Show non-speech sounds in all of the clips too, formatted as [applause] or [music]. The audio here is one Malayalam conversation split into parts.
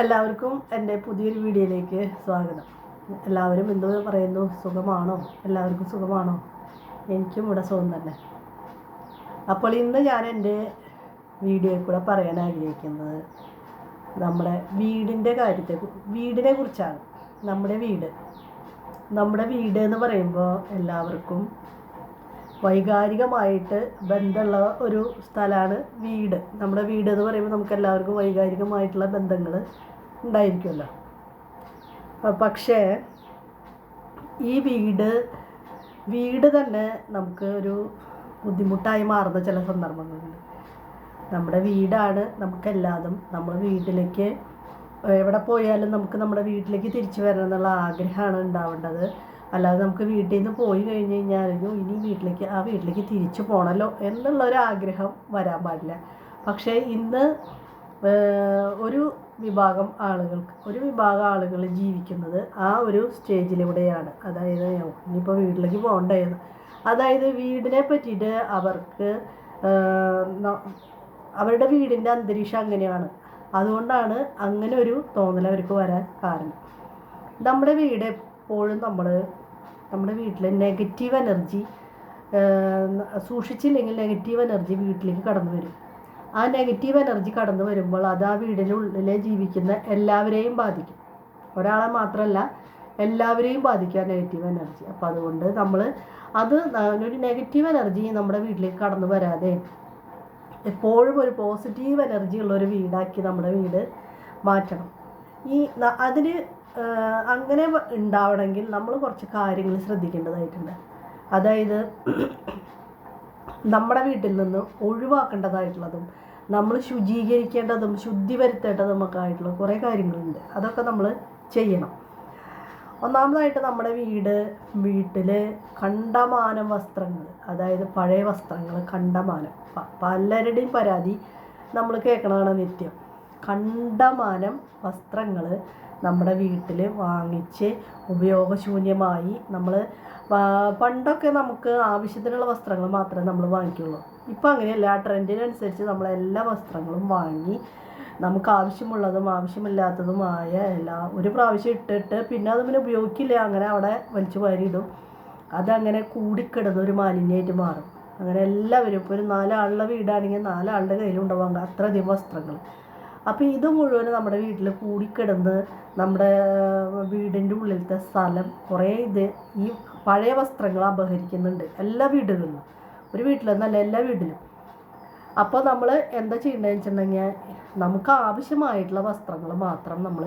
എല്ലാവർക്കും എന്റെ പുതിയൊരു വീഡിയോയിലേക്ക് സ്വാഗതം. എല്ലാവരും എന്തോ പറയുന്നു സുഖമാണോ? എല്ലാവർക്കും സുഖമാണോ? എനിക്കും ഇവിടെ സുഖം തന്നെ. അപ്പോൾ ഇന്ന് ഞാൻ എന്റെ വീഡിയോയിൽ കൂടെ പറയാൻ ആഗ്രഹിക്കുന്നത് നമ്മുടെ വീടിന്റെ കാര്യത്തെ വീടിനെ കുറിച്ചാണ്. നമ്മുടെ വീട്. നമ്മുടെ വീട് എന്ന് പറയുമ്പോൾ എല്ലാവർക്കും വൈകാരികമായിട്ട് ബന്ധമുള്ള ഒരു സ്ഥലമാണ് വീട്. നമ്മുടെ വീട് എന്ന് പറയുമ്പോൾ നമുക്ക് എല്ലാവർക്കും വൈകാരികമായിട്ടുള്ള ബന്ധങ്ങൾ ഉണ്ടായിരിക്കുമല്ലോ. പക്ഷേ ഈ വീട് വീട് തന്നെ നമുക്ക് ഒരു ബുദ്ധിമുട്ടായി മാറുന്ന ചില സന്ദർഭങ്ങളുണ്ട്. നമ്മുടെ വീടാണ് നമുക്കെല്ലാതും നമ്മൾ വീട്ടിലേക്ക് എവിടെ പോയാലും നമുക്ക് നമ്മുടെ വീട്ടിലേക്ക് തിരിച്ചു വരണം എന്നുള്ള ആഗ്രഹമാണ് ഉണ്ടാവേണ്ടത്. അല്ലാതെ നമുക്ക് വീട്ടിൽ നിന്ന് പോയി കഴിഞ്ഞ് കഴിഞ്ഞാൽ ഇനി വീട്ടിലേക്ക് ആ വീട്ടിലേക്ക് തിരിച്ചു പോകണമല്ലോ എന്നുള്ള ഒരു ആഗ്രഹം വരാൻ പാടില്ല. പക്ഷേ ഇന്ന് ഒരു വിഭാഗം ആളുകൾക്ക്. ഒരു വിഭാഗം ആളുകൾ ജീവിക്കുന്നത് ആ ഒരു സ്റ്റേജിലൂടെയാണ്. അതായത് "അയ്യോ, ഇനിയിപ്പോൾ വീട്ടിലേക്ക് പോകണ്ടേന്ന് അതായത് വീടിനെ പറ്റിയിട്ട് അവർക്ക് അവരുടെ വീടിന്റെ അന്തരീക്ഷം അങ്ങനെയാണ്. അതുകൊണ്ടാണ് അങ്ങനെ ഒരു തോന്നൽ അവർക്ക് വരാൻ കാരണം. നമ്മുടെ വീട് എപ്പോഴും നമ്മൾ നമ്മുടെ വീട്ടിൽ നെഗറ്റീവ് എനർജി സൂക്ഷിച്ചില്ലെങ്കിൽ നെഗറ്റീവ് എനർജി വീട്ടിലേക്ക് കടന്നു വരും ആ നെഗറ്റീവ് എനർജി കടന്നു വരുമ്പോൾ അത് ആ വീടിനുള്ളിലെ ജീവിക്കുന്ന എല്ലാവരെയും ബാധിക്കും. ഒരാളെ മാത്രമല്ല എല്ലാവരെയും ബാധിക്കുക നെഗറ്റീവ് എനർജി. അപ്പോൾ അതുകൊണ്ട് നമ്മൾ അത് ഒരു നെഗറ്റീവ് എനർജി നമ്മുടെ വീട്ടിലേക്ക് കടന്നു വരാതെ എപ്പോഴും ഒരു പോസിറ്റീവ് എനർജി ഉള്ള ഒരു വീടാക്കി നമ്മുടെ വീട് മാറ്റണം. ഈ അതിന് അങ്ങനെ ഉണ്ടാവണമെങ്കിൽ നമ്മൾ കുറച്ച് കാര്യങ്ങൾ ശ്രദ്ധിക്കേണ്ടതായിട്ടുണ്ട്. അതായത് നമ്മുടെ വീട്ടിൽ നിന്ന് ഒഴിവാക്കേണ്ടതായിട്ടുള്ളതും നമ്മൾ ശുചീകരിക്കേണ്ടതും ശുദ്ധി വരുത്തേണ്ടതുമൊക്കെ ആയിട്ടുള്ള കുറേ കാര്യങ്ങളുണ്ട്. അതൊക്കെ നമ്മൾ ചെയ്യണം. ഒന്നാമതായിട്ട് നമ്മുടെ വീട് വീട്ടിൽ കണ്ടമാനം വസ്ത്രങ്ങൾ അതായത് പഴയ വസ്ത്രങ്ങൾ കണ്ടമാനം. പലരുടെയും പരാതി നമ്മൾ കേൾക്കണതാണ് നിത്യം. കണ്ടമാനം വസ്ത്രങ്ങൾ നമ്മുടെ വീട്ടിൽ വാങ്ങിച്ച് ഉപയോഗശൂന്യമായി നമ്മൾ പണ്ടൊക്കെ നമുക്ക് ആവശ്യത്തിനുള്ള വസ്ത്രങ്ങൾ മാത്രമേ നമ്മൾ വാങ്ങിക്കുള്ളൂ. ഇപ്പം അങ്ങനെയല്ല. ആ ട്രെൻഡിനനുസരിച്ച് നമ്മൾ എല്ലാ വസ്ത്രങ്ങളും വാങ്ങി നമുക്ക് ആവശ്യമുള്ളതും ആവശ്യമില്ലാത്തതുമായ എല്ലാ ഒരു പ്രാവശ്യം ഇട്ടിട്ട് പിന്നെ അത് പിന്നെ ഉപയോഗിക്കില്ല. അങ്ങനെ അവിടെ വലിച്ചു വാരിയിടും. അതങ്ങനെ കൂടിക്കിടന്ന് ഒരു മാലിന്യമായിട്ട് മാറും. അങ്ങനെ എല്ലാവരും ഇപ്പോൾ ഒരു നാലാളുടെ വീടാണെങ്കിൽ നാലാളുടെ കയ്യിലുണ്ടാവാங்க അത്രയധികം വസ്ത്രങ്ങൾ. അപ്പോൾ ഇത് മുഴുവൻ നമ്മുടെ വീട്ടിൽ കൂടിക്കിടന്ന് നമ്മുടെ വീടിന്റെ ഉള്ളിലത്തെ സ്ഥലം കുറേ ഇത് ഈ പഴയ വസ്ത്രങ്ങൾ അപഹരിക്കുന്നുണ്ട് എല്ലാ വീടുകളിലും. ഒരു വീട്ടിലെന്നല്ല എല്ലാ വീട്ടിലും. അപ്പോൾ നമ്മൾ എന്താ ചെയ്യേണ്ടതെന്ന് വെച്ചിട്ടുണ്ടെങ്കിൽ നമുക്ക് ആവശ്യമായിട്ടുള്ള വസ്ത്രങ്ങൾ മാത്രം നമ്മൾ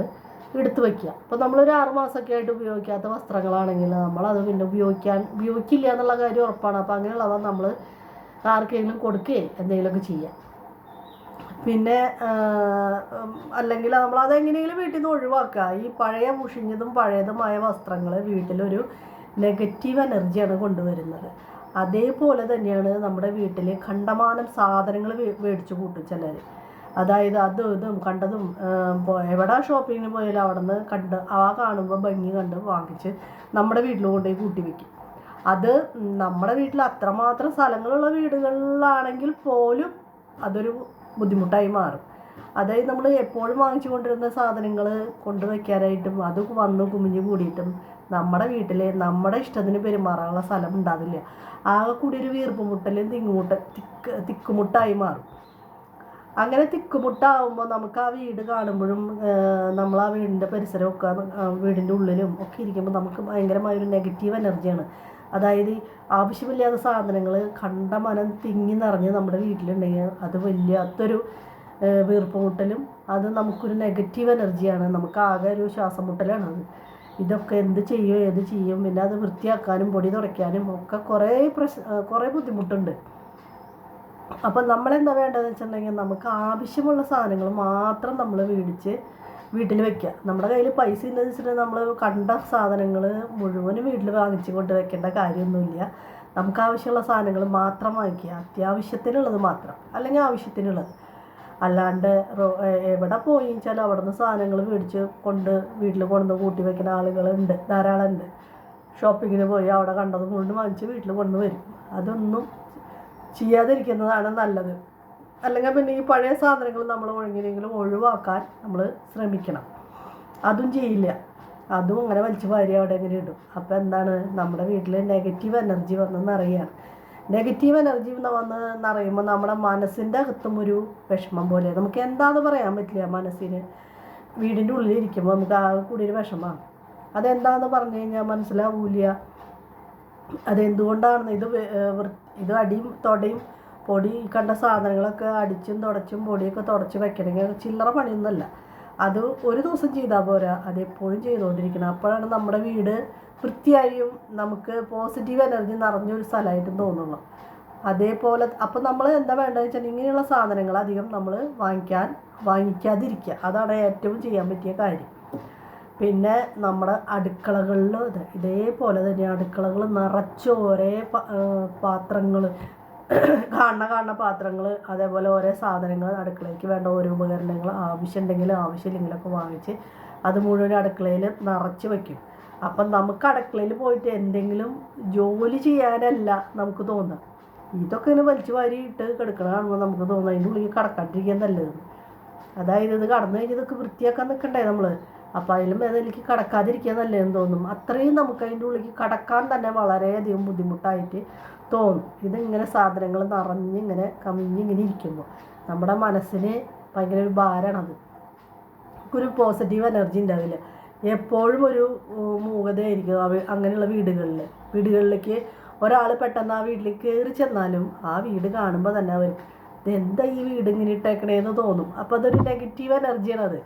എടുത്തു വയ്ക്കുക അപ്പോൾ നമ്മളൊരു ആറ് മാസമൊക്കെ ആയിട്ട് ഉപയോഗിക്കാത്ത വസ്ത്രങ്ങളാണെങ്കിൽ നമ്മളത് പിന്നെ ഉപയോഗിക്കാൻ ഉപയോഗിക്കില്ല എന്നുള്ള കാര്യം ഉറപ്പാണ്. അപ്പോൾ അങ്ങനെയുള്ളവ നമ്മൾ ആർക്കെങ്കിലും കൊടുക്കുകയും എന്തെങ്കിലുമൊക്കെ ചെയ്യാം പിന്നെ അല്ലെങ്കിൽ നമ്മൾ അതെങ്ങനെയെങ്കിലും വീട്ടിൽ നിന്ന് ഒഴിവാക്കുക. ഈ പഴയ മുഷിഞ്ഞതും പഴയതുമായ വസ്ത്രങ്ങൾ വീട്ടിലൊരു നെഗറ്റീവ് എനർജിയാണ് കൊണ്ടുവരുന്നത്. അതേപോലെ തന്നെയാണ് നമ്മുടെ വീട്ടിൽ കണ്ടമാനം സാധനങ്ങൾ മേടിച്ചു കൂട്ടും ചിലർ അതായത് അത് ഇതും കണ്ടതും എവിടെ ഷോപ്പിങ്ങിന് പോയാലും അവിടെ നിന്ന് കണ്ട് ആ കാണുമ്പോൾ ഭംഗി കണ്ട് വാങ്ങിച്ച് നമ്മുടെ വീട്ടിൽ കൊണ്ടുപോയി കൂട്ടി വെക്കും. അത് നമ്മുടെ വീട്ടിൽ അത്രമാത്രം സ്ഥലങ്ങളുള്ള വീടുകളിലാണെങ്കിൽ പോലും അതൊരു ബുദ്ധിമുട്ടായി മാറും. അതായത് നമ്മൾ എപ്പോഴും വാങ്ങിച്ചു കൊണ്ടിരുന്ന സാധനങ്ങൾ കൊണ്ടുവയ്ക്കാനായിട്ടും അത് വന്ന് കുമിഞ്ഞ് കൂടിയിട്ടും നമ്മുടെ വീട്ടിൽ നമ്മുടെ ഇഷ്ടത്തിന് പെരുമാറാനുള്ള സ്ഥലം ഉണ്ടാവില്ല. ആകെ കൂടി ഒരു വീർപ്പ് മുട്ടലും തിങ്ങുമുട്ട തിക്ക് തിക്കുമുട്ടായി മാറും. അങ്ങനെ തിക്കുമുട്ടാവുമ്പോൾ നമുക്ക് ആ വീട് കാണുമ്പോഴും നമ്മൾ ആ വീടിന്റെ പരിസരമൊക്കെ വീടിന്റെ ഉള്ളിലും ഒക്കെ ഇരിക്കുമ്പോൾ നമുക്ക് ഭയങ്കരമായൊരു നെഗറ്റീവ് എനർജിയാണ് അതായത് ആവശ്യമില്ലാത്ത സാധനങ്ങൾ കണ്ടമനം തിങ്ങി നിറഞ്ഞ് നമ്മുടെ വീട്ടിലുണ്ടെങ്കിൽ അത് വല്ലാത്തൊരു വീർപ്പുമുട്ടലും വീർപ്പ് മുട്ടലും അത് നമുക്കൊരു നെഗറ്റീവ് എനർജിയാണ് നമുക്ക് ആകെ ഒരു ശ്വാസം മുട്ടലാണ് അത്. ഇതൊക്കെ എന്ത് ചെയ്യും ഏത് ചെയ്യും പിന്നെ അത് വൃത്തിയാക്കാനും പൊടി തുടയ്ക്കാനും ഒക്കെ കുറേ പ്രശ് കുറേ ബുദ്ധിമുട്ടുണ്ട്. അപ്പം നമ്മളെന്താ വേണ്ടതെന്ന് വെച്ചിട്ടുണ്ടെങ്കിൽ നമുക്ക് ആവശ്യമുള്ള സാധനങ്ങൾ മാത്രം നമ്മൾ മേടിച്ച് വീട്ടിൽ വെക്കുക നമ്മുടെ കയ്യിൽ പൈസ ഉണ്ടെന്ന് വെച്ചിട്ടുണ്ടെങ്കിൽ നമ്മൾ കണ്ട സാധനങ്ങൾ മുഴുവനും വീട്ടിൽ വാങ്ങിച്ചു കൊണ്ട് വെക്കേണ്ട കാര്യമൊന്നുമില്ല. നമുക്ക് ആവശ്യമുള്ള സാധനങ്ങൾ മാത്രം വാങ്ങിക്കുക. അത്യാവശ്യത്തിനുള്ളത് മാത്രം. അല്ലെങ്കിൽ ആവശ്യത്തിനുള്ളത്. അല്ലാണ്ട് എവിടെ പോയി വെച്ചാൽ അവിടെ നിന്ന് സാധനങ്ങൾ മേടിച്ച് കൊണ്ട് വീട്ടിൽ കൊണ്ടുവന്ന് കൂട്ടി വെക്കുന്ന ആളുകളുണ്ട്. ധാരാളം ഉണ്ട് ഷോപ്പിങ്ങിന് പോയി അവിടെ കണ്ടത് കൊണ്ട് വാങ്ങിച്ച് വീട്ടിൽ കൊണ്ടുവരും അതൊന്നും ചെയ്യാതിരിക്കുന്നതാണ് നല്ലത്. അല്ലെങ്കിൽ പിന്നെ ഈ പഴയ സാധനങ്ങൾ നമ്മൾ എങ്ങനെയെങ്കിലും ഒഴിവാക്കാൻ നമ്മൾ ശ്രമിക്കണം. അതും ചെയ്യില്ല. അതും അങ്ങനെ വലിച്ചു വാരി അവിടെ എങ്ങനെ ഇടും. അപ്പോൾ എന്താണ്? നമ്മുടെ വീട്ടിൽ നെഗറ്റീവ് എനർജി വന്നെന്നറിയാണ് നെഗറ്റീവ് എനർജി വന്ന് നിറയുമ്പോൾ നമ്മുടെ മനസ്സിന്റെ അകത്തും ഒരു വിഷമം പോലെ. നമുക്ക് എന്താണെന്ന് പറയാൻ പറ്റില്ല മനസ്സിന്. വീടിന്റെ ഉള്ളിലിരിക്കുമ്പോൾ നമുക്ക് ആ കൂടി ഒരു വിഷമമാണ്. അതെന്താണെന്ന് പറഞ്ഞു കഴിഞ്ഞാൽ മനസ്സിലാവൂല അതെന്തുകൊണ്ടാണ് ഇത് ഇത് അടിയും തൊടയും പൊടി കണ്ട സാധനങ്ങളൊക്കെ അടിച്ചും തുടച്ചും പൊടിയൊക്കെ തുടച്ച് വെക്കണമെങ്കിൽ ചില്ലറ പണിയൊന്നുമല്ല. അത് ഒരു ദിവസം ചെയ്താൽ പോരാ. അതെപ്പോഴും ചെയ്തുകൊണ്ടിരിക്കണം. അപ്പോഴാണ് നമ്മുടെ വീട് വൃത്തിയായും നമുക്ക് പോസിറ്റീവ് എനർജി നിറഞ്ഞൊരു സ്ഥലമായിട്ടും തോന്നുള്ളൂ. അതേപോലെ അപ്പം നമ്മൾ എന്താ വേണ്ടതെന്ന് വെച്ചാൽ ഇങ്ങനെയുള്ള സാധനങ്ങൾ അധികം നമ്മൾ വാങ്ങിക്കാൻ വാങ്ങിക്കാതിരിക്കുക. അതാണ് ഏറ്റവും ചെയ്യാൻ പറ്റിയ കാര്യം. പിന്നെ നമ്മുടെ അടുക്കളകളിൽ ഇതേപോലെ തന്നെ അടുക്കളകൾ നിറച്ച് ഒരേ പാത്രങ്ങൾ കാണുന്ന കാണുന്ന പാത്രങ്ങൾ അതേപോലെ ഓരോ സാധനങ്ങൾ അടുക്കളയ്ക്ക് വേണ്ട ഓരോ ഉപകരണങ്ങൾ ആവശ്യമുണ്ടെങ്കിലും ആവശ്യമില്ലെങ്കിലൊക്കെ വാങ്ങിച്ച് അത് മുഴുവൻ അടുക്കളയിൽ നിറച്ച് വയ്ക്കും അപ്പം നമുക്ക് അടുക്കളയിൽ പോയിട്ട് എന്തെങ്കിലും ജോലി ചെയ്യാനല്ല നമുക്ക് തോന്നുക. ഇതൊക്കെ ഇങ്ങനെ വലിച്ചു വാരി ഇട്ട് കിടക്കണ കാണുമ്പോൾ നമുക്ക് തോന്നുന്നു അതിന്റെ ഉള്ളിൽ കടക്കാണ്ടിരിക്കാൻ നല്ലത്. അതായത് ഇത് കടന്നു കഴിഞ്ഞ് ഇതൊക്കെ വൃത്തിയാക്കാൻ നിൽക്കണ്ടേ നമ്മൾ അപ്പം അതിലും അതിലേക്ക് കടക്കാതിരിക്കാൻ നല്ലതെന്ന് തോന്നും. അത്രയും നമുക്ക് അതിന്റെ ഉള്ളിൽ കടക്കാൻ തന്നെ വളരെയധികം ബുദ്ധിമുട്ടായിട്ട് തോന്നും. ഇതിങ്ങനെ സാധനങ്ങൾ നിറഞ്ഞ് ഇങ്ങനെ കമിഞ്ഞ് ഇങ്ങനെ ഇരിക്കുമ്പോൾ നമ്മുടെ മനസ്സിന് ഭയങ്കര ഒരു ഭാരമാണത് ഒരു പോസിറ്റീവ് എനർജി ഉണ്ടാവില്ല. എപ്പോഴും ഒരു മൂകതയായിരിക്കും അവ അങ്ങനെയുള്ള വീടുകളിൽ വീടുകളിലേക്ക് ഒരാൾ പെട്ടെന്ന് ആ വീട്ടിലേക്ക് കയറി ചെന്നാലും ആ വീട് കാണുമ്പോൾ തന്നെ അവർ എന്താ ഈ വീട് ഇങ്ങനെ ഇട്ടേക്കണേന്ന് തോന്നും. അപ്പോൾ അതൊരു നെഗറ്റീവ് എനർജിയാണ് അത്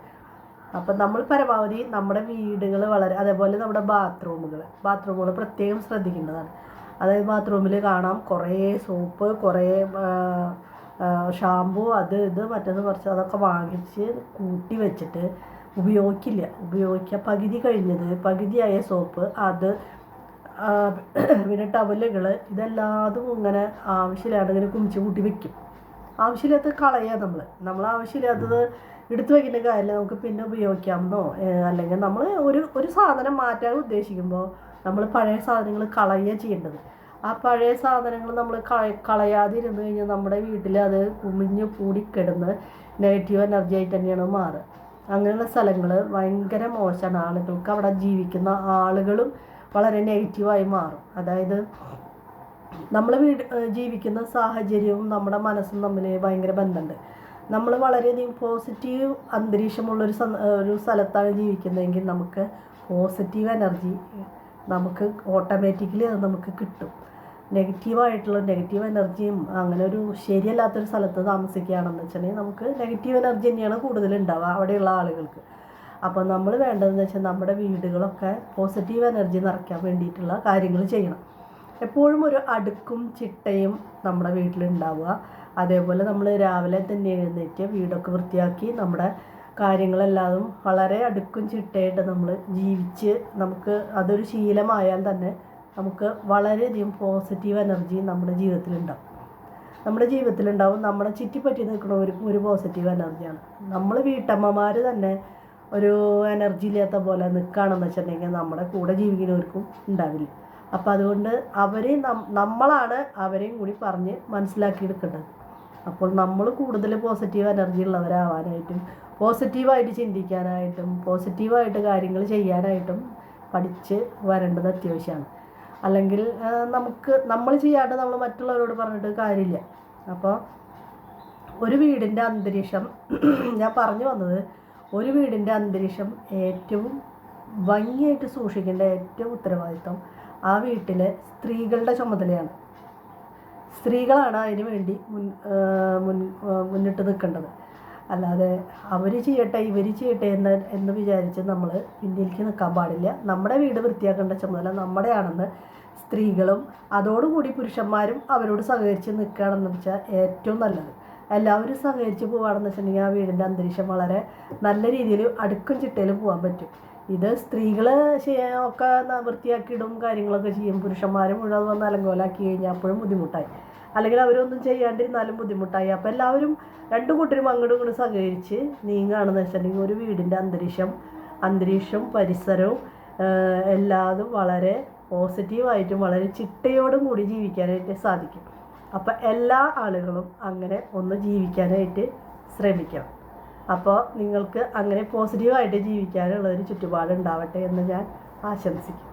അപ്പം നമ്മൾ പരമാവധി നമ്മുടെ വീടുകൾ വളരെ അതേപോലെ നമ്മുടെ ബാത്റൂമുകൾ ബാത്റൂമുകൾ പ്രത്യേകം ശ്രദ്ധിക്കേണ്ടതാണ്. അതായത് ബാത്റൂമിൽ കാണാം. കുറേ സോപ്പ് കുറേ ഷാമ്പു അത് ഇത് മറ്റത് കുറച്ച് അതൊക്കെ വാങ്ങിച്ച് കൂട്ടി വെച്ചിട്ട് ഉപയോഗിക്കില്ല. ഉപയോഗിക്കുക പകുതി കഴിഞ്ഞത് പകുതിയായ സോപ്പ് അത് പിന്നെ ടവലുകൾ ഇതെല്ലാതും ഇങ്ങനെ ആവശ്യമില്ലാണ്ട് ഇങ്ങനെ കുമിച്ച് കൂട്ടി വെക്കും. ആവശ്യമില്ലാത്ത കളയുക നമ്മൾ നമ്മൾ ആവശ്യമില്ലാത്തത് എടുത്തു വയ്ക്കുന്ന കാര്യമില്ല നമുക്ക് പിന്നെ ഉപയോഗിക്കാമെന്നോ അല്ലെങ്കിൽ നമ്മൾ ഒരു ഒരു സാധനം മാറ്റാൻ ഉദ്ദേശിക്കുമ്പോൾ നമ്മൾ പഴയ സാധനങ്ങൾ കളയുക ചെയ്യേണ്ടത്. ആ പഴയ സാധനങ്ങൾ നമ്മൾ കള കളയാതിരുന്ന് കഴിഞ്ഞാൽ നമ്മുടെ വീട്ടിൽ അത് കുമിഞ്ഞ് കൂടിക്കിടന്ന് നെഗറ്റീവ് എനർജി ആയിട്ട് തന്നെയാണ് മാറുക. അങ്ങനെയുള്ള സ്ഥലങ്ങൾ ഭയങ്കര മോശമാണ്. ആളുകൾക്ക് അവിടെ ജീവിക്കുന്ന ആളുകളും വളരെ നെഗറ്റീവായി മാറും. അതായത് നമ്മൾ വീട് ജീവിക്കുന്ന സാഹചര്യവും നമ്മുടെ മനസ്സും തമ്മിൽ ഭയങ്കര ബന്ധമുണ്ട്. നമ്മൾ വളരെയധികം പോസിറ്റീവ് അന്തരീക്ഷമുള്ളൊരു ഒരു സ്ഥലത്താണ് ജീവിക്കുന്നതെങ്കിൽ നമുക്ക് പോസിറ്റീവ് എനർജി നമുക്ക് ഓട്ടോമാറ്റിക്കലി അത് നമുക്ക് കിട്ടും. നെഗറ്റീവായിട്ടുള്ള നെഗറ്റീവ് എനർജിയും അങ്ങനെ ഒരു ശരിയല്ലാത്തൊരു സ്ഥലത്ത് താമസിക്കുകയാണെന്ന് വെച്ചിട്ടുണ്ടെങ്കിൽ നമുക്ക് നെഗറ്റീവ് എനർജി തന്നെയാണ് കൂടുതൽ ഉണ്ടാവുക അവിടെയുള്ള ആളുകൾക്ക്. അപ്പോൾ നമ്മൾ വേണ്ടതെന്ന് വെച്ചാൽ നമ്മുടെ വീടുകളൊക്കെ പോസിറ്റീവ് എനർജി നിറയ്ക്കാൻ വേണ്ടിയിട്ടുള്ള കാര്യങ്ങൾ ചെയ്യണം. എപ്പോഴും ഒരു അടുക്കും ചിട്ടയും നമ്മുടെ വീട്ടിലുണ്ടാവുക അതേപോലെ നമ്മൾ രാവിലെ തന്നെ എഴുന്നേറ്റ് വീടൊക്കെ വൃത്തിയാക്കി നമ്മുടെ കാര്യങ്ങളെല്ലാതും വളരെ അടുക്കും ചിട്ടയായിട്ട് നമ്മൾ ജീവിച്ച് നമുക്ക് അതൊരു ശീലമായാൽ തന്നെ നമുക്ക് വളരെയധികം പോസിറ്റീവ് എനർജി നമ്മുടെ ജീവിതത്തിലുണ്ടാവും. നമ്മുടെ ജീവിതത്തിലുണ്ടാവും നമ്മളെ ചുറ്റിപ്പറ്റി നിൽക്കുന്ന ഒരു ഒരു പോസിറ്റീവ് എനർജിയാണ് നമ്മൾ വീട്ടമ്മമാർ തന്നെ ഒരു എനർജി ഇല്ലാത്ത പോലെ നിൽക്കുകയാണെന്ന് വെച്ചിട്ടുണ്ടെങ്കിൽ നമ്മുടെ കൂടെ ജീവിക്കുന്നവർക്കും ഉണ്ടാവില്ല. അപ്പോൾ അതുകൊണ്ട് അവരെയും നമ്മളാണ് അവരെയും കൂടി പറഞ്ഞ് മനസ്സിലാക്കിയെടുക്കേണ്ടത്. അപ്പോൾ നമ്മൾ കൂടുതൽ പോസിറ്റീവ് എനർജി ഉള്ളവരാവാനായിട്ടും പോസിറ്റീവായിട്ട് ചിന്തിക്കാനായിട്ടും പോസിറ്റീവായിട്ട് കാര്യങ്ങൾ ചെയ്യാനായിട്ടും പഠിച്ച് വരേണ്ടത് അത്യാവശ്യമാണ്. അല്ലെങ്കിൽ നമുക്ക് നമ്മൾ ചെയ്യാണ്ട് നമ്മൾ മറ്റുള്ളവരോട് പറഞ്ഞിട്ട് കാര്യമില്ല. അപ്പോൾ ഒരു വീടിന്റെ അന്തരീക്ഷം [clears throat] ഞാൻ പറഞ്ഞു വന്നത് ഒരു വീടിന്റെ അന്തരീക്ഷം ഏറ്റവും ഭംഗിയായിട്ട് സൂക്ഷിക്കേണ്ട ഏറ്റവും ഉത്തരവാദിത്വം ആ വീട്ടിലെ സ്ത്രീകളുടെ ചുമതലയാണ്. സ്ത്രീകളാണ് അതിന് വേണ്ടി മുൻ മുൻ മുന്നിട്ട് നിൽക്കേണ്ടത്. അല്ലാതെ അവർ ചെയ്യട്ടെ ഇവർ ചെയ്യട്ടെ എന്ന് എന്ന് വിചാരിച്ച് നമ്മൾ പിന്നിലേക്ക് നിൽക്കാൻ പാടില്ല. നമ്മുടെ വീട് വൃത്തിയാക്കേണ്ട ചുമതല നമ്മുടെയാണെന്ന് സ്ത്രീകളും അതോടുകൂടി പുരുഷന്മാരും അവരോട് സഹകരിച്ച് നിൽക്കുകയാണെന്ന് വെച്ചാൽ ഏറ്റവും നല്ലത്. എല്ലാവരും സഹകരിച്ച് പോവുകയാണെന്ന് വെച്ചിട്ടുണ്ടെങ്കിൽ ആ വീടിന്റെ അന്തരീക്ഷം വളരെ നല്ല രീതിയിൽ അടുക്കും ചിട്ടയിലും പോകാൻ പറ്റും. ഇത് സ്ത്രീകൾ ഒക്കെ വൃത്തിയാക്കിയിടും കാര്യങ്ങളൊക്കെ ചെയ്യും. പുരുഷന്മാരും മുഴുവൻ വന്ന് അലങ്കോലാക്കി കഴിഞ്ഞാൽ അപ്പോഴും ബുദ്ധിമുട്ടായി. അല്ലെങ്കിൽ അവരൊന്നും ചെയ്യാണ്ടിരുന്നാലും ബുദ്ധിമുട്ടായി. അപ്പോൾ എല്ലാവരും രണ്ടു കൂട്ടരും അങ്ങോട്ടും ഇങ്ങോട്ടും സഹകരിച്ച് നീങ്ങുകയാണെന്ന് വെച്ചിട്ടുണ്ടെങ്കിൽ ഒരു വീടിന്റെ അന്തരീക്ഷം അന്തരീക്ഷം പരിസരവും എല്ലാതും വളരെ പോസിറ്റീവായിട്ടും വളരെ ചിട്ടയോടും കൂടി ജീവിക്കാനായിട്ട് സാധിക്കും. അപ്പം എല്ലാ ആളുകളും അങ്ങനെ ഒന്ന് ജീവിക്കാനായിട്ട് ശ്രമിക്കണം. അപ്പോൾ നിങ്ങൾക്ക് അങ്ങനെ പോസിറ്റീവായിട്ട് ജീവിക്കാനുള്ള ഒരു ചുറ്റുപാട് ഉണ്ടാവട്ടെ എന്ന് ഞാൻ ആശംസിക്കും